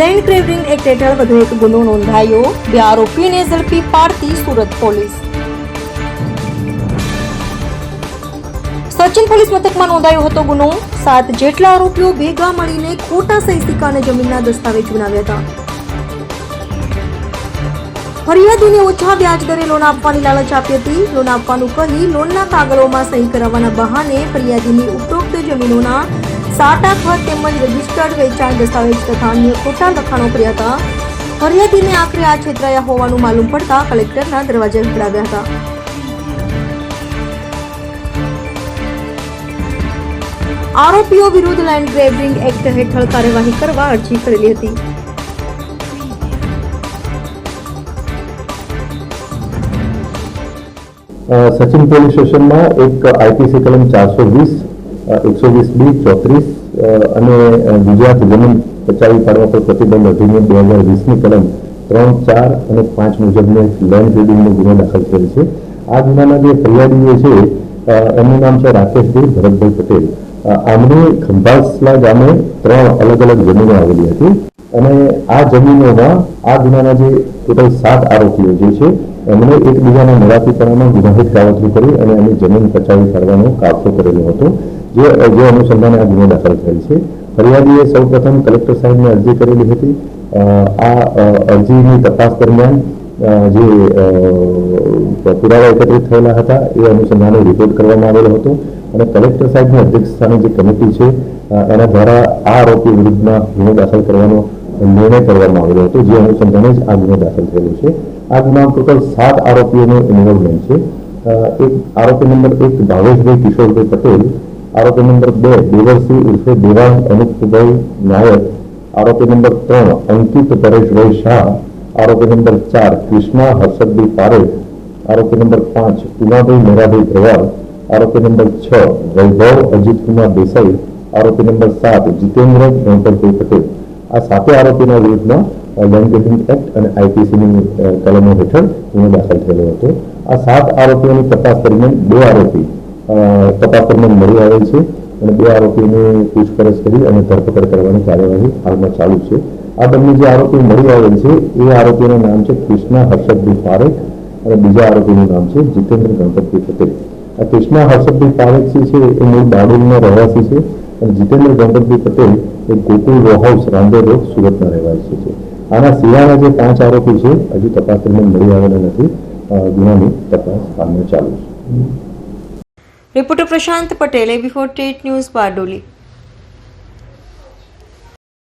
Land ક્રેવરિંગ act હેઠળ વધુ એક ગુનો નોંધાયો. બે આરોપીને ઝડપી પાડતી સુરત પોલીસ. સચિન પોલીસ મથકમાં નોંધાયો હતો ગુનો. સાત જેટલા આરોપીઓ ભેગા મળીને ખોટા સહી સિક્કા અને જમીનના દસ્તાવેજ બનાવ્યા હતા. ફરિયાદીને ઓછા વ્યાજ દરે લોન આપવાની લાલચ આપી હતી. લોન આપવાનું કહી લોનના કાગળોમાં સહી કરાવવાના બહાને ફરિયાદીની ઉપરોક્ત જમીનોના સાટા ખત તેમજ રજિસ્ટર્ડ વેચાણ દસ્તાવેજ તથા અન્ય ખોટા લખાણો કર્યા હતા. ફરિયાદીને આખરે આ છેતરાયા હોવાનું માલુમ પડતા કલેક્ટરના દરવાજે ખખડાવ્યા હતા. આરોપીઓ વિરુદ્ધ લેન્ડ ગ્રેબિંગ એક્ટ હેઠળ કાર્યવાહી કરવા અરજી કરેલી હતી. સચિન પોલીસ સ્ટેશનમાં એક આઈપીસી કલમ ચારસો વીસ એકસો વીસ બી, ચોત્રીસ અને ગુજરાત જમીન પચાવી પાડવા પર પ્રતિબંધ અધિનિયમ બે હજાર વીસની કલમ ત્રણ, ચાર અને પાંચ મુજબનો એક લેન્ડ ગ્રેડિંગનો ગુનો દાખલ થયેલ છે. આ ગુનાના જે ફરિયાદીઓ છે એમનું નામ છે રાકેશભાઈ ભરતભાઈ પટેલ. આમની ખંભાસલા ગામે ત્રણ અલગ અલગ જમીનો આવેલી હતી અને આ જમીનોમાં આ ગુનાના જે ટોટલ સાત આરોપીઓ જે છે, એમણે એકબીજાના નરાતીપણામાં ગુનાહિત કાવતરું કરી અને એની જમીન પચાવી કાઢવાનો કાફલો કરેલો હતો. જે જે અનુસંધાને આ ગુનો દાખલ થયેલ છે. ફરિયાદીએ સૌપ્રથમ કલેક્ટર સાહેબને અરજી કરેલી હતી. આ અરજીની તપાસ દરમિયાન જે પુરાવા એકત્રિત થયેલા હતા, એ અનુસંધાને રિપોર્ટ કરવામાં આવેલો હતો. અને કલેક્ટર સાહેબની અધ્યક્ષતાને જે કમિટી છે એના દ્વારા આ આરોપી વિરુદ્ધમાં ગુનો દાખલ કરવાનો નિર્ણય કરવામાં આવેલો હતો, જે અનુસંધાને જ આ ગુનો દાખલ થયેલો છે. આ ગુનામાં ટોટલ સાત આરોપીઓનું ઇન્વોલ્વમેન્ટ છે. એક, આરોપી નંબર એક ભાવેશભાઈ કિશોરભાઈ પટેલ આરોપી નંબર બે દેવરસિંહ ઉર્ફે દેવાંગ અનુપભાઈ નાયક આરોપી નંબર ત્રણ અંકિત પરેશભાઈ શાહ આરોપી નંબર ચાર કૃષ્ણા હર્ષદભાઈ પારેખ આરોપી નંબર પાંચ ઉમાભાઈ મેરાભાઈ ભરવાડ આરોપી નંબર છ વૈભવ અજીતકુમાર દેસાઈ આરોપી નંબર સાત જીતેન્દ્ર ગણપતભાઈ પટેલ આ સાતે આરોપીના વિરુદ્ધમાં લેન્ડ ગ્રેબિંગ એક્ટ અને આઈપીસીની કલમો હેઠળ ગુનો દાખલ થયેલો હતો. આ સાત આરોપીઓની તપાસ દરમિયાન બે આરોપી અ, તપાસ દરમિયાન મળી આવેલ છે અને બે આરોપીની પૂછપરછ કરી અને ધરપકડ કરવાની કાર્યવાહી હાલમાં ચાલુ છે. આ બંને જે આરોપી મળી આવેલ છે, એ આરોપીનું નામ છે કૃષ્ણા હર્ષદભાઈ પારેખ અને બીજા આરોપીનું નામ છે જીતેન્દ્ર ગણપતભાઈ પટેલ. આ કૃષ્ણા હર્ષદભાઈ પારેખ જે છે, એ મૂળ બારડોલીના રહેવાસી છે અને જીતેન્દ્ર ગણપતભાઈ પટેલ એ Gokul row house Rander road સુરતના રહેવાસી છે. આના સિવાયના જે પાંચ આરોપી છે, હજુ તપાસ દરમિયાન મળી આવેલા નથી. ગુનાની તપાસ હાલમાં ચાલુ છે. રિપોર્ટર પ્રશાંત પટેલે બિફોર ટેટ ન્યૂઝ બારડોલી